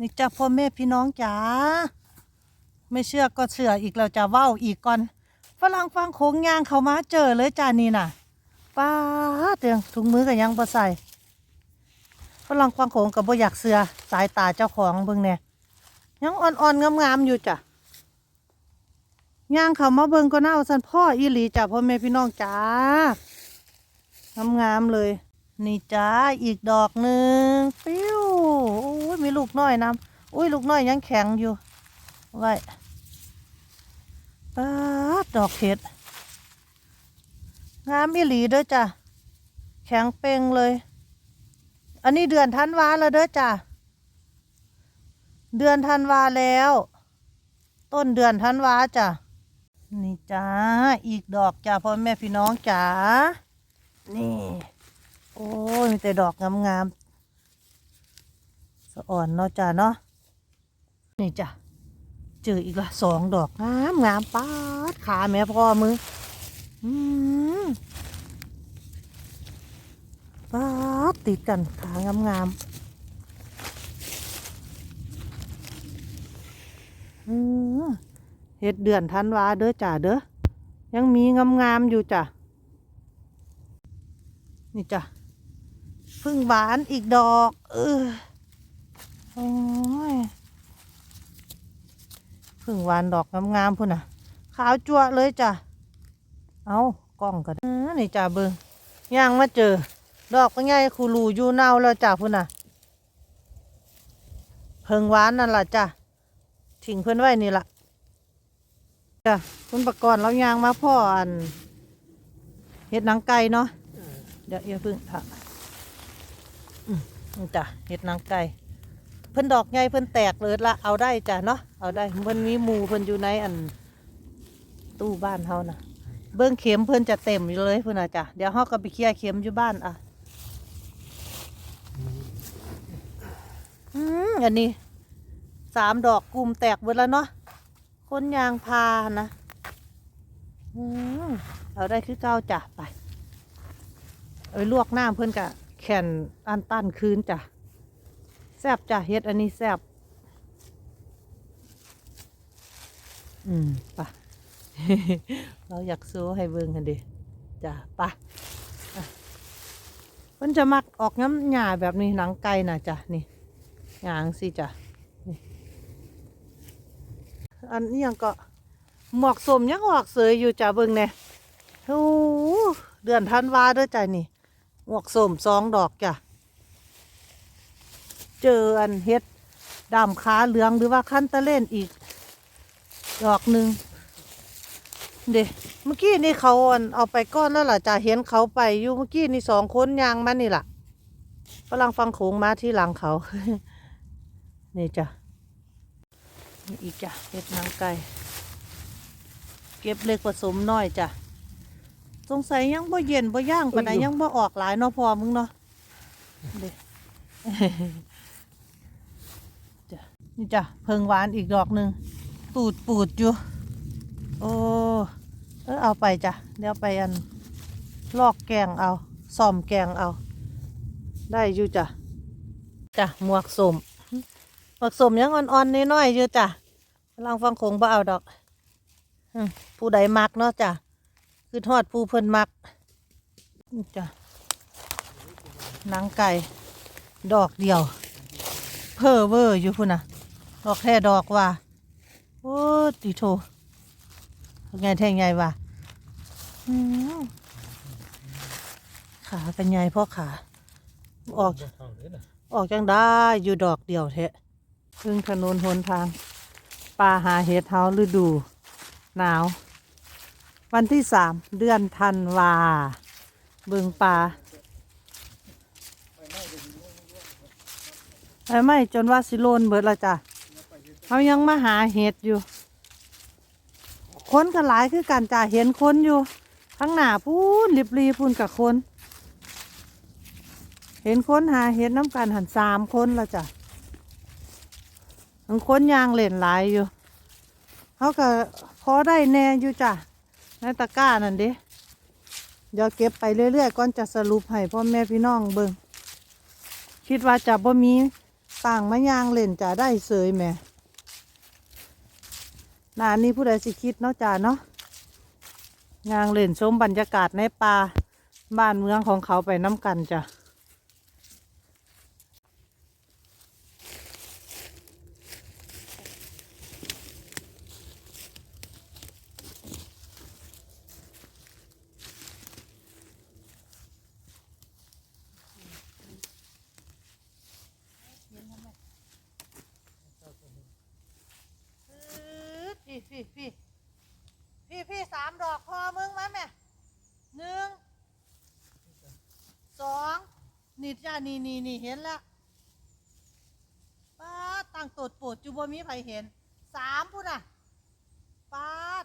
นี่จ้าพ่อแม่พี่น้องจ๋าไม่เชื่อก็เชื่ออีกแล้วจะเว้าอีกก่อนฝรั่งฟังโขงยางเขามาเจอเลยจ้านี่น่ะป้าเตียงถุงมือกับยังบ่ใส่ฝรั่งฟังโขงกับบ่อยากเสือสายตาเจ้าของเบิ่งเนี่ยยังอ่อนๆงามๆอยู่จ้ะย่างเขามาเบิ่งก็น่าสันพ่ออีหลีจ้ะพ่อแม่พี่น้องจ๋างามๆเลย นี่จ้าอีกดอกหนึ่งปิ้ว ยมีลูกน้อยน้ำอุ้ยลูกน้อยยังแข็งอยู่ ไว้ป้าดดอกเห็ด งามอีหลีเด้อจ้ะ แข็งเป่งเลย อันนี้เดือนธันวาแล้วเด้อจ้ะ เดือนธันวาแล้ว ต้นเดือนธันวาจ้ะ นี่จ้า อีกดอกจ้ะพ่อแม่พี่น้องจ๋านี่ โอ้ยมีแต่ดอกงามๆ สะอ่อนเนาะจ้ะเนาะนี่จ้ะเจออีกละสองดอกงามงามป้าดขาแม่พ่อมืออืมป้าดติดกันขางามงามอืมเฮ็ดเดือนธันวาเด้อจ้ะเด้อยังมีงามงามอยู่จ้ะนี่จ้ะพึ่งหวานอีกดอก เออ โอ้ยพึ่งหวานดอกงามๆพุ่นน่ะ ขาวจั่วเลยจ้ะ เอากล้องกันนี่จ้ะเบิงย่างมาเจอ ดอกก็ใหญ่คูรูอยู่เน่าแล้วจ้ะพุ่นน่ะ เพิงหวานนั่นล่ะจ้ะทิ้งเพื่อนไว้นี่ล่ะจ้ะคุณประกรณ์เราย่างมาพ่ออันเห็ดหนังไก่เนาะเดี๋ยวอย่าพึ่งค่ะอืมจ้ะเห็ดนางไก่ พิ่นดอกใหญ่เพิ่นแตกเลยละเอาได้จ้ะเนาะเอาได้เพิ่นมีหมูเพิ่นอยู่ในอันตู้บ้านเฮานะเบิ้องเข็มเพิ่นจะเต็มอยู่เลยเพิ่นนะจ้ะเดี๋ยวเฮาก็ไปเคลียร์เข็มอยู่บ้านอะอืมอันนี้สามดอกกลุ่มแตกหมดแล้วเนาะคนยางพานะอืมเอาได้คือเก้าจ้ะไปเอาไปลวกน้ำเพื่อนกะแข่นอันตันคืนจ้ะ แซบจ้ะเฮ็ดอันนี้แซบอืมปะเราอยากซูให้เบิ่งกันดิจ้ะปะอะเพิ่นจะมักออกน้ำหญ้าแบบนี้หนังไก่น่ะจ้ะนี่หยางสิจ้ะนี่อันนี้ยังก็หมวกสมยังออกเสยอยู่จ้ะเบิ่งแน่โอ้เดือนธันวาเด้อจ้ะนี่หมวกส้มสองดอกจ้ะ เจออันเฮ็ดดำขาเหลืองหรือว่าคันตะเล่นอีก ดอกหนึ่งเด็เมื่อกี้นี่เขาอันเอาไปก้อนแล้วล่ะจ้ะเห็นเขาไปอยู่เมื่อกี้นี่สองคนยางมานี่ล่ะกำลังฟังโขงมาที่หลังเขา นี่จ้ะนี่อีกจ้ะเฮ็ดนางไก่เก็บเล็กผสมน้อยจ้ะสงสัยยังบ่เย็นบ่ย่างปานใดยังบ่ออกหลายเนาะพอมึงเนาะเด้จ้ะ นี่จ้ะเพิงหวานอีกดอกหนึ่งปูดปูดอยู่ โอ้เออเอาไปจ้ะเดี๋ยวไปอันลอกแกงเอาซ่อมแกงเอา ได้อยู่จ้ะจ้ะหมวกสมหมวกสมยังอ่อนๆน้อยๆอยู่จ้ะลังฟังคงบ่เอาดอกผู้ใดมักเนาะจ้ะคือทอดปูเพิ่นมักจ้ะหนังไก่ดอกเดียว เพอเวอร์อยู่พุ่นน่ะ ดอกแค่ดอกว่าโอ้ติโทไงแท่งใหญ่ว่ะขาเป็นไงพ่อขา ออก ออกจังได้อยู่ดอกเดียวแท้พึ่งถนนหนทางปลาหาเห็ดเฮาฤดู หนาว วันที่สามเดือนธันวา เบิงป่าไอ้ไม่จนว่าสิโลนเบิดละจ้ะ เขายังมาหาเห็ดอยู่ คนก็หลายคือกันจ้ะเห็นคนอยู่ข้างหน้าพูนริบรีพูนกับคน เห็นคนหาเห็ดน้ำกันหันสามคนละจ้ะทั้งคนยางเล่นหลายอยู่เขาก็พอได้แน่อยู่จ้ะในตะกร้านั่นด้เดี๋ยวเก็บไปเรื่อยๆก่อนจะสรุปให้พ่อแม่พี่น้องเบิ่งคิดว่าจะบ่มีต่างมายางเล่นจะได้เสยแม่ นานี้ผู้ใดสิคิดเนาะจ้ะเนาะยางเล่นชมบรรยากาศในป่าบ้านเมืองของเขาไปน้ำกันจ้ะ พี่พี่พี่พี่พี่สามดอกพอมึงมาแม่หนึ่งสอง นี่จ้านี่นี่นี่เห็นแล้วป้าดตั้งตดปวดจูบ่มีใครเห็นสามพุ่นอะป้าด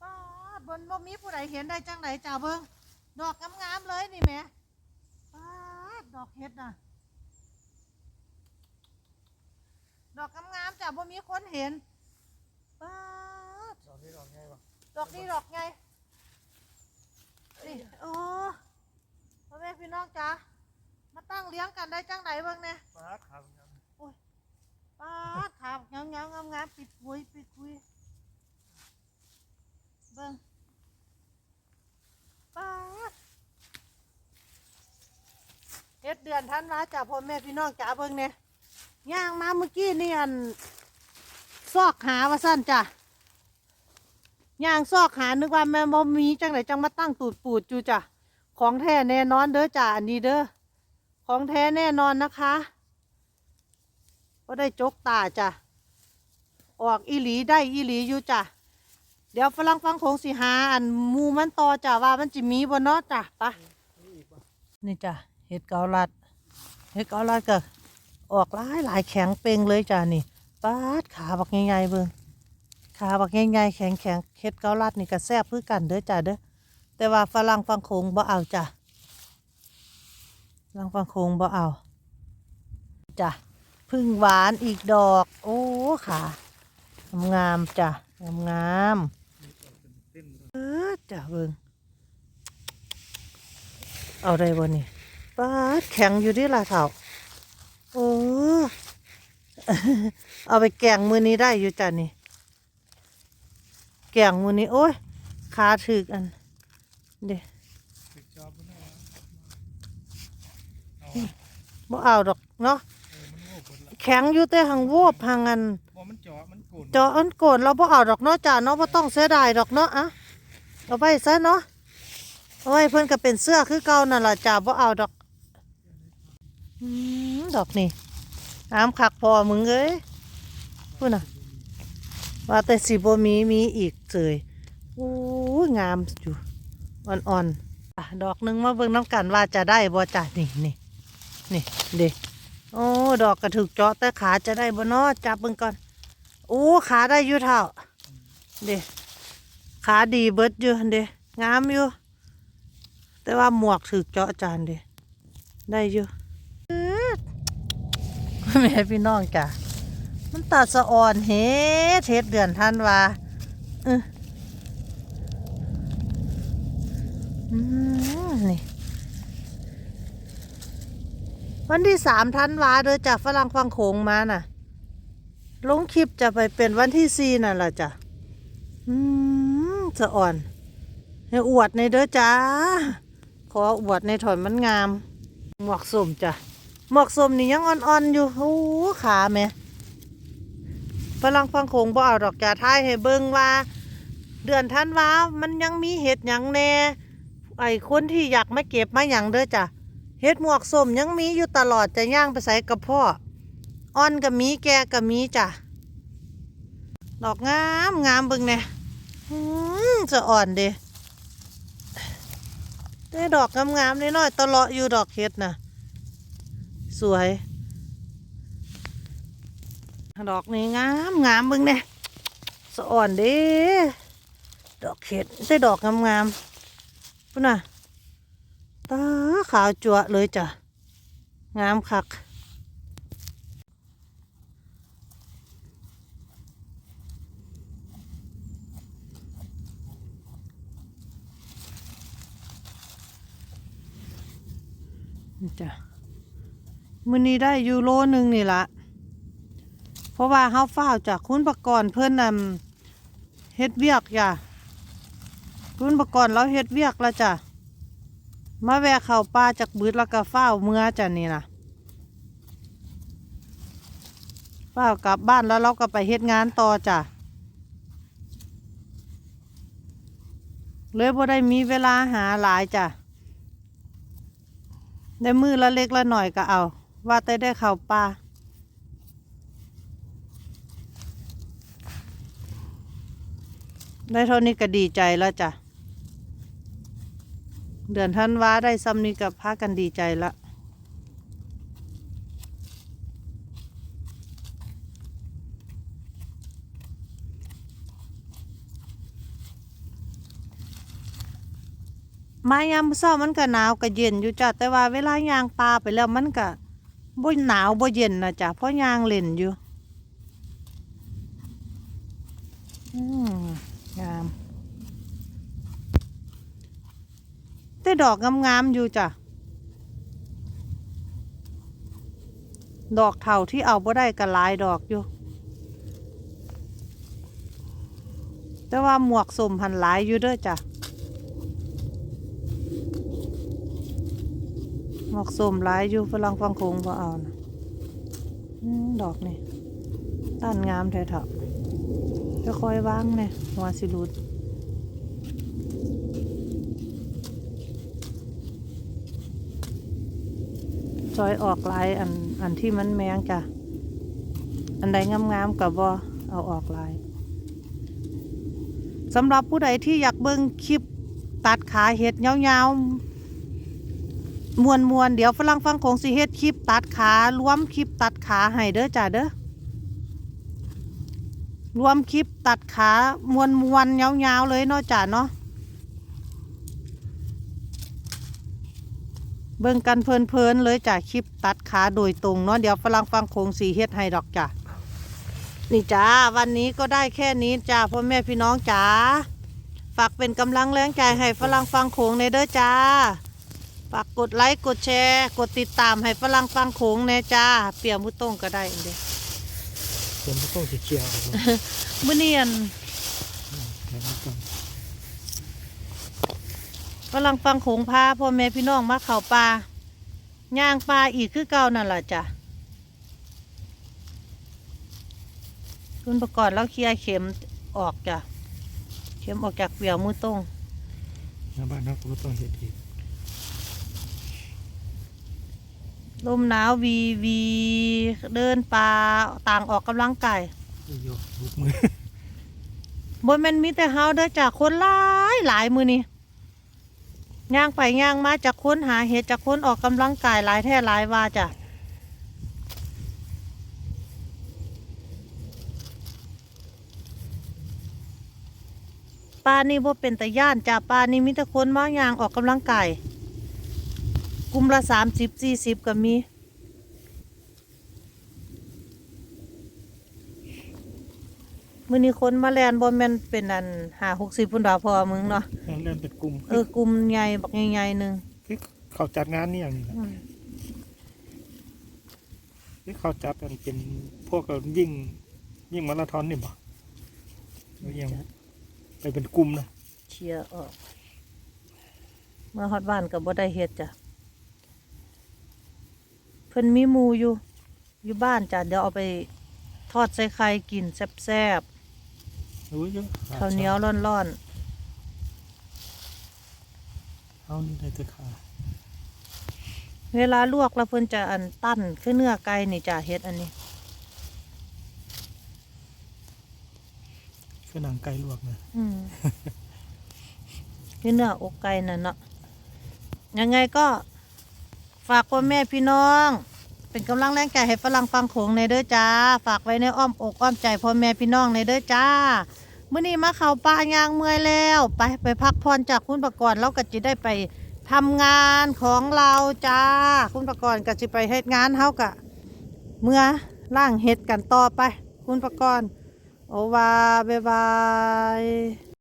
ป้าดบนบ่มีผู้ใดเห็นได้จังไหนจ้าเบิ้งดอกงามๆเลยนี่แหม่ป้าดดอกเห็ดน่ะ ดอกงามๆจ้ะบ่มีคนเห็นป้าดดอกนี้ดอกไงวะดอกนี้ดอกไงนี่โอ้ พ่อแม่พี่น้องจ้ะมาตั้งเลี้ยงกันได้จังไหนเบิ่งเนี่ยฟ้าขาวเหมือนกันป้าขาวงามงามงามงามปิดคุยปิดคุยเบิ่งป้าดเฮ็ดเดือนท่านวาจ้ะพ่อแม่พี่น้องจ้ะเบิ่งเนี่ยย่างมาเมื่อกี้นี่อันซอกหาว่าสั้นจ้ะย่างซอกหานึกว่าแม่บ่มีจังไหนจังมาตั้งตูดปูดจูจ้ะ ของแท้แน่นอนเด้อจ้ะอันนี้เด้อของแท้แน่นอนนะคะก็ได้จกตาจ้ะออกอีหลีได้อีหลีอยู่จ้ะเดี๋ยวฝรั่งฟังโขงสิหาอันมูมันต่อจ้ะว่ามันจะมีบ่เนาะจ้ะไปะนี่อีกวะนี่จ้ะเห็ดเกาลัดเห็ดเกาลัดก็ออกหลายหลายแข็งเป่งเลยจ้ะนี่ปาดขาบักใหญ่ๆเบิ่งขาบักใหญ่ๆแข็งแข็งๆเห็ดเกาลัดนี่ก็แซ่บคือกันเด้อจ้ะเด้อ แต่ว่าฝรั่งฟังโขงบ่เอาจ้ะฝรั่งฟังโขงบ่เอาจ้ะพึ่งหวานอีกดอก โอ้ขางามจ้ะงามๆเต้นเออจ้ะเบิงเอาได้บ่นี่ป้าแข็งอยู่ดิล่ะเถ่าโอ้เอาไปแกงมือนี้ได้อยู่จ้ะนี่ แกงมือนี้ โอ้ยขาถึกอัน เด้ติดจอบมันเอาเอาบ่เอาดอกเนาะเออมันโง่คนละแข็งอยู่แต่หังโวบหังอันพอมันเจาะมันโกนเจาะอันโกนเราบ่เอาดอกเนาะจ้ะเนาะบ่ต้องเสียดายดอกเนาะอะเอาไว้ซะเนาะเอาไว้เพิ่นก็เป็นเสื้อคือเก่านั่นล่ะจ้ะบ่เอาดอกอืมดอกนี่น้ำคักพอมึงเอ้ยพูดน่ะว่าแต่สิบ่มีมีอีกเสยโอ้ยงามอยู่ อ่อนๆดอกหนึงมาเบิ่งน้ำกันว่าจะได้บ่จ้ะนี่นี่นี่เด็โอ้ดอกกระถึกเจาะแต่ขาจะได้บ่นาะจับเบิ่งก่อนโอ้ขาได้อยู่เท่าเด้ขาดีเบิดอยู่เด้งามอยู่ แต่ว่าหมวกถึกเจาะจานเด้ได้อยู่แม่พี่น้องจ้ะมันตัดสะอ่อนเฮ็ดเฮ็ดเดือนท่านว่าเอออืม นี่วันที่สามท่านวาเด้อจากฝรั่งฟังโขงมาน่ะ ลงคลิปจะไปเป็นวันที่สี่นั่นแหละจ้ะอืมสะอ่อนให้อวดในเด้อจ้า ขออวดในถอยมันงาม หมวกสมจ้ะ หมวกสมนี่ยังอ่อนๆอยู่ โอ้ขาแม่ฝรั่งฟังโขงบ่เอาดอกจ่าท้ายให้เบิ่งว่า เดือนท่านวา มันยังมีเห็ดหยังแน่ ไอ้คนที่อยากมาเก็บมาหยังเด้อจ้ะเห็ดหมวกส้มยังมีอยู่ตลอดจะย่างไปใส่กระเพาะอ่อนก็มีแก่ก็มีจ้ะดอกงามงามบิ่งเนี่ยจะอ่อนเด้ได้ดอกงามงามๆน้อยๆตลอดอยู่ดอกเห็ดน่ะสวย ดอกนี้งามงามบิ่งเนี่ยสะอ่อนเด้ดอกเห็ดได้ดอกงามๆ พุ่นน่ะตาขาวจั่วเลยจ้ะ งามคักจ้ะมือนี้ได้ยูโรหนึ่งนี่ละเพราะว่าเฮาเฝ้าจากคุณประกรณ์เพิ่นนำเฮ็ดเวียกจ้ะ คุณประกรณ์เราเฮ็ดเวียกแล้วจ้ะมาแวะเข้าป่าจากบืดแล้วก็ฝ้าเมื่อจ้ะนี่นะฝ้ากลับบ้านแล้วเราก็ไปเฮ็ดงานต่อจ้ะเลยบ่ได้มีเวลาหาหลายจ้ะได้มือละเล็กละหน่อยก็เอา ว่าแต่ได้เข้าป่าได้เท่านี้ก็ดีใจแล้วจ้ะ เดือนท่านว่าได้ซ้ำนี้กับพากันดีใจละมายามมื้อเช้ามันก็หนาวก็เย็นอยู่จ้ะแต่ว่าเวลายางปลาไปแล้วมันก็บ่หนาวบ่เย็นนะจ้ะเพราะยางเล่นอยู่ อืมงาม แต่ดอกงามๆอยู่จ้ะ ดอกเท่าที่เอาบ่ได้ก็หลายดอกอยู่ แต่ว่าหมวกสมพันหลายอยู่เด้อจ้ะ หมวกสมหลายอยู่ฝรั่งฟังคงบ่เอานะดอกนี่ต้านงามแท้เถอะจะคอยวางเนี่ยหัวสิหลุด จอยออกลายอันอันที่มันแมงจ้ะ อันใดงามๆกับบอเอาออกลายสำหรับผู้ใดที่อยากเบิ่งคลิปตัดขาเห็ดยาวๆมวนมวนเดี๋ยวฝรั่งฟังคงสิเฮ็ดคลิปตัดขารวมคลิปตัดขาให้เด้อจ้ะเด้อรวมคลิปตัดขามวนมวนยาวๆเลยเนาะจ้ะเนาะ เบิ่งกันเพลินๆเลยจ้ะคลิปตัดขาโดยตรงเนาะเดี๋ยวฝรั่งฟังโคงสีเฮ็ดให้ดอกจ้ะนี่จ้าวันนี้ก็ได้แค่นี้จ้าพ่อแม่พี่น้องจ้าฝากเป็นกำลังแรงใจให้ฝรั่งฟังโขงในเด้อจ้าฝากกดไลค์กดแชร์ กดติดตามให้ฝรั่งฟังโขงแน่จ้า เปียมุต้งก็ได้เด้เป็นพวกสีเขียวมื้อนี้อันแค่นี้ ก่อนฝรั่งฟังโขงพาพ่อแม่พี่น้องมาเข้าป่าย่างป่าอีกคือเก่านั่นล่ะจ้ะคุณประกอบแล้วเคลียร์เข็มออกจ้ะเข็มออกจากเปลี่ยวมือตรงหน้าบ้านนักรู้ต้องเห็ดอีกลมหนาววีวีเดินป่าต่างออกกำลังกายโยกลูกมือ บนแมันมีแต่เฮาเด้อจากคนหลายหลายมือนี่ ย่างไปย่างมาจากคนหาเห็ดจากคนออกกำลังกายหลายแท่หลายว่าจ้ะป้านี่บ่เป็นแต่ย่านจ้ะป้านี่มีแต่คนมาย่างออกกำลังกายกลุ่มละสามสิบสี่สิบก็มี มื่อนี้คนมาแลนบอแมนเป็นอันหาหกสิบพุ่นดาวพอมึงเนาะนั่นเล่นเป็นกลุ่มเออกลุ่มใหญ่บักใหญ่ๆหนึ่งคือเขาจัดงานนี่อย่างนี้นะคือเขาจัดกันเป็นพวกเรายิ่งยิ่งมาราธอนนี่บ่แล้วยังไปเป็นกลุ่มนะเชียร์ออกเมื่อฮอดบ้านกับบ่ได้เฮ็ดจ้ะเพิ่นมีหมูอยู่ อยู่บ้านจ้ะเดี๋ยวเอาไปทอดใส่ไข่กินแซ่บ รู้เยอะๆข้าวเหนียวร้อนเอานี่ได้แต่ขาๆเวลาลวกแล้วเพิ่นจะอันตั้นคือเนื้อไก่นี่จ้ะเฮ็ดอันนี้คือหนังไก่ลวกนะอืมคือเนื้ออกไก่นั่นเนาะยังไงก็ฝากพ่อแม่พี่น้อง เป็นกำลังแรงใจให้ฝรั่งฟังโขงในเด้อจ้า ฝากไว้ในอ้อมอกอ้อมใจพ่อแม่พี่น้องในเด้อจ้ามื้อนี้มาเข้าป่ายางเมื่อยแล้ว ไปไปพักผ่อนจากคุณประกรณ์เราก็จะได้ไปทำงานของเราจ้า คุณประกรณ์ก็จะไปเฮ็ดงานเฮากะ เมื่อล่างเฮ็ดกันต่อไป คุณประกรณ์โอวาบ๊ายบาย